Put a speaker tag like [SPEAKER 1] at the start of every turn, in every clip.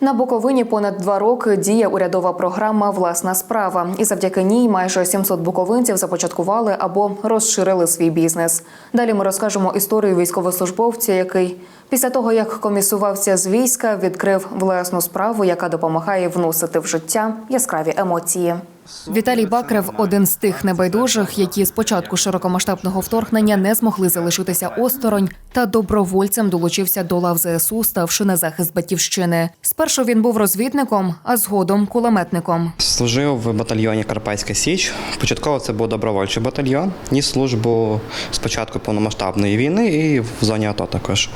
[SPEAKER 1] На Буковині понад два роки діє урядова програма Власна справа, і завдяки ній майже 700 буковинців започаткували або розширили свій бізнес. Далі ми розкажемо історію військовослужбовця, який після того як комісувався з війська, відкрив власну справу, яка допомагає вносити в життя яскраві емоції. Віталій Бакрев один з тих небайдужих, які з початку широкомасштабного вторгнення не змогли залишитися осторонь, та добровольцем долучився до лав ЗСУ, ставши на захист батьківщини. Спершу він був розвідником, а згодом кулеметником.
[SPEAKER 2] Служив в батальйоні Карпатська Січ. Початково це був добровольчий батальйон. Ніс службу спочатку повномасштабної війни і в зоні АТО також.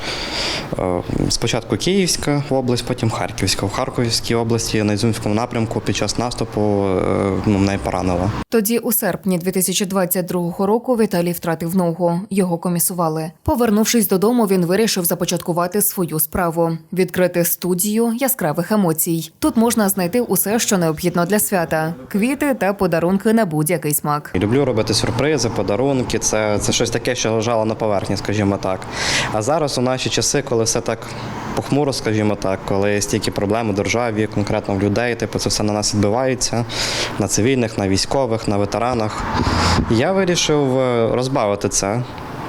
[SPEAKER 2] Е, Спочатку Київська область, потім Харківська. В Харківській області на Ізюмському напрямку під час наступу е, ну, мене поранило.
[SPEAKER 1] Тоді, у серпні 2022 року, Віталій втратив ногу. Його комісували. Повернувшись додому, він вирішив започаткувати свою справу відкрити студію яскравих емоцій. Тут можна знайти усе, що необхідно для свята: квіти та подарунки на будь-який смак.
[SPEAKER 2] Люблю робити сюрпризи, подарунки. Це, це щось таке, що лежало на поверхні, скажімо так. А зараз у наші часи, коли все так похмуро, скажімо так, коли стільки проблем у державі, конкретно в людей, типу, це все на нас відбивається, на цивільних, на військових, на ветеранах. Я вирішив е, розбавити це.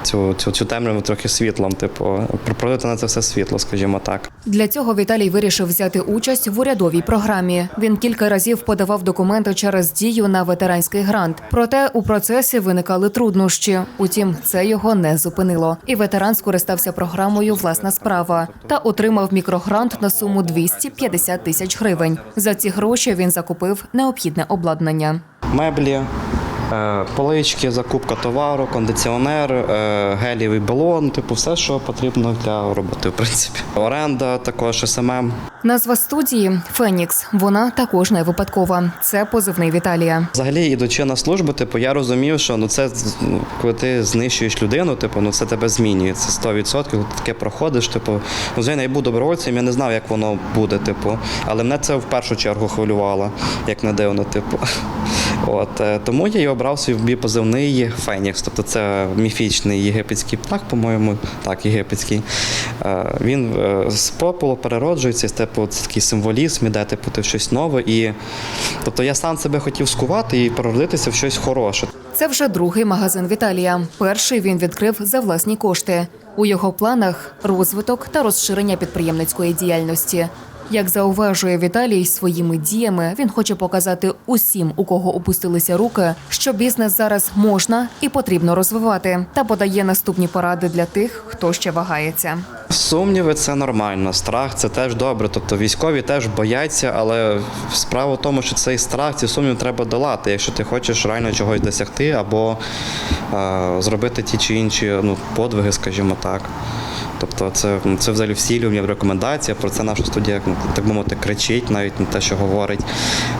[SPEAKER 2] Цю, цю, цю темряву трохи світлом, типу, пролити на це все світло, скажімо так.
[SPEAKER 1] Для цього Віталій вирішив взяти участь в урядовій програмі. Він кілька разів подавав документи через дію на ветеранський грант. Проте у процесі виникали труднощі. Утім, це його не зупинило. І ветеран скористався програмою Власна справа та отримав мікрогрант на суму 250 тисяч гривень. За ці гроші він закупив необхідне обладнання.
[SPEAKER 2] меблі, полички, закупка товару, кондиціонер, е, гелівий балон, типу, все, що потрібно для роботи, в принципі. Оренда також СММ.
[SPEAKER 1] Назва студії Фенікс. Вона також не випадкова. Це позивний Віталія.
[SPEAKER 2] Взагалі, ідучи на службу, типу, я розумів, що ну це ну, коли ти знищуєш людину, типу, ну це тебе змінює. Це 100%, коли ти таке проходиш. Типу, ну, звичайно, я був добровольцем, я не знав, як воно буде, типу. Але мене це в першу чергу хвилювало, як не дивно, типу. От е, тому я і обрав свій позивний Фенікс. Тобто це міфічний єгипетський птах, по-моєму, так, єгипетський. Е, Він е, з попелу перероджується, типу, це такий символізм, іде типу, ти щось нове. І тобто я сам себе хотів скувати і переродитися в щось хороше.
[SPEAKER 1] Це вже другий магазин Віталія. Перший він відкрив за власні кошти. У його планах розвиток та розширення підприємницької діяльності. Як зауважує Віталій своїми діями, він хоче показати усім, у кого опустилися руки, що бізнес зараз можна і потрібно розвивати, та подає наступні поради для тих, хто ще вагається.
[SPEAKER 2] Сумніви це нормально, страх це теж добре. Тобто військові теж бояться, але справа в тому, що цей страх, ці сумніви треба долати, якщо ти хочеш реально чогось досягти або е, зробити ті чи інші ну, подвиги, скажімо так. Тобто це, це взагалі всі в рекомендація, про це наша студія, ну, так би мовити, кричить, навіть не те, що говорить.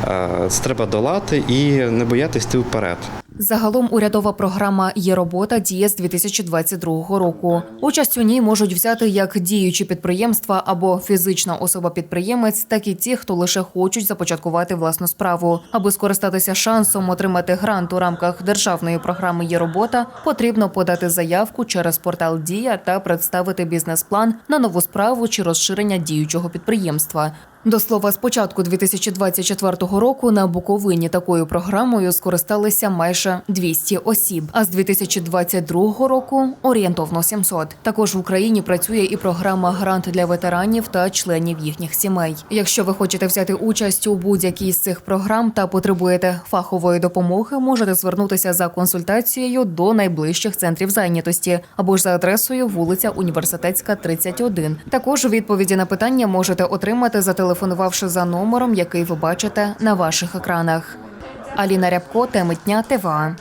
[SPEAKER 2] Е, Це треба долати і не боятися йти вперед.
[SPEAKER 1] Загалом урядова програма Є робота діє з 2022 року. Участь у ній можуть взяти як діючі підприємства або фізична особа-підприємець, так і ті, хто лише хочуть започаткувати власну справу. Аби скористатися шансом отримати грант у рамках державної програми Є робота, потрібно подати заявку через портал Дія та представити бізнес-план на нову справу чи розширення діючого підприємства. До слова, з початку 2024 року на Буковині такою програмою скористалися майже 200 осіб. А з 2022 року орієнтовно 700. Також в Україні працює і програма Грант для ветеранів та членів їхніх сімей. Якщо ви хочете взяти участь у будь-якій з цих програм та потребуєте фахової допомоги, можете звернутися за консультацією до найближчих центрів зайнятості або ж за адресою вулиця Університетська, 31. Також відповіді на питання можете отримати зателефонувавши за номером, який ви бачите на ваших екранах. Аліна Рябко, теми дня ТВА.